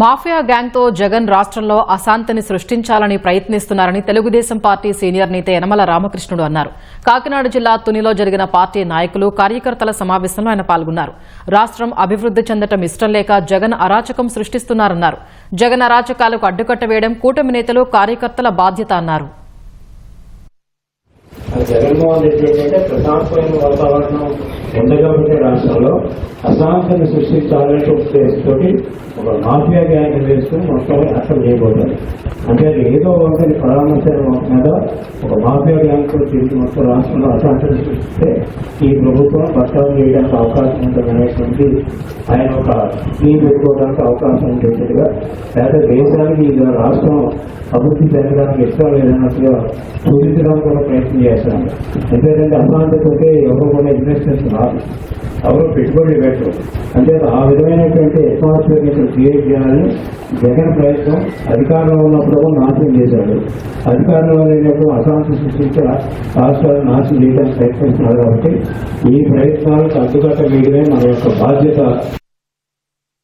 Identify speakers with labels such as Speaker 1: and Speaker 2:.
Speaker 1: Mafia గ్యాంగ్తో Jagan రాష్ట్రంలో అశాంతిని సృష్టించాలని ప్రయత్నిస్తున్నారని తెలుగుదేశం పార్టీ సీనియర్ నేత యనమల రామకృష్ణుడు అన్నారు. కాకినాడ జిల్లా తునిలో జరిగిన పార్టీ నాయకులు కార్యకర్తల సమావేశంలో ఆయన పాల్గొన్నారు. రాష్ట్రం అభివృద్ది చెందటం ఇష్టం లేక జగన్ అరాచకం సృష్టిస్తున్నారన్నారు. జగన్ అరాచకాలకు అడ్డుకట్ట వేయడం కూటమి నేతలు కార్యకర్తల బాధ్యత అన్నారు.
Speaker 2: జగన్మోహన్ రెడ్డి ఏంటంటే ప్రశాంతమైన వాతావరణం ఉండగలిగే రాష్ట్రంలో అశాంతిని సృష్టించాలనే ఉద్దేశంతో ఒక మాఫియా గ్యాంగ్ వేస్తూ మొత్తం అర్థం చేయబోతుంది అంటే ఏదో ఒకటి పరామర్శం మీద ఒక మాఫియా బ్యాంకు తిరిగి మొత్తం రాష్ట్రంలో అశాంతిని సృష్టిస్తే ఈ ప్రభుత్వం బట్టాలు చేయడానికి అవకాశం ఉంటుంది అనేటువంటి ఆయన ఒక స్కీ పెట్టుకోవడానికి అవకాశం ఉండేట్టుగా లేదా దేశానికి ఇది రాష్ట్రం అభివృద్ధి చెందడానికి ఇష్టం లేదన్నట్టుగా చూపించడానికి కూడా ప్రయత్నం చేస్తాను ఎందుకంటే అశాంతితో ఎవరు కూడా ఇన్వెస్టర్స్ రాదు ఎవరు పెట్టుబడి పెట్టరు అంటే ఆ విధమైనటువంటి అట్మాస్ఫియర్ క్రియేట్ చేయాలని జగన్ ప్రయత్నం అధికారంలో ఉన్నప్పుడు కూడా నాశనం చేశాడు. అధికారంలో లేనప్పుడు అశాంతి సృష్టించి రాష్ట్రాలను నాశనం చేయడానికి ప్రయత్నిస్తున్నారు కాబట్టి ఈ ప్రయత్నాలకు అడ్డుకట్ట వేయడమే మన యొక్క బాధ్యత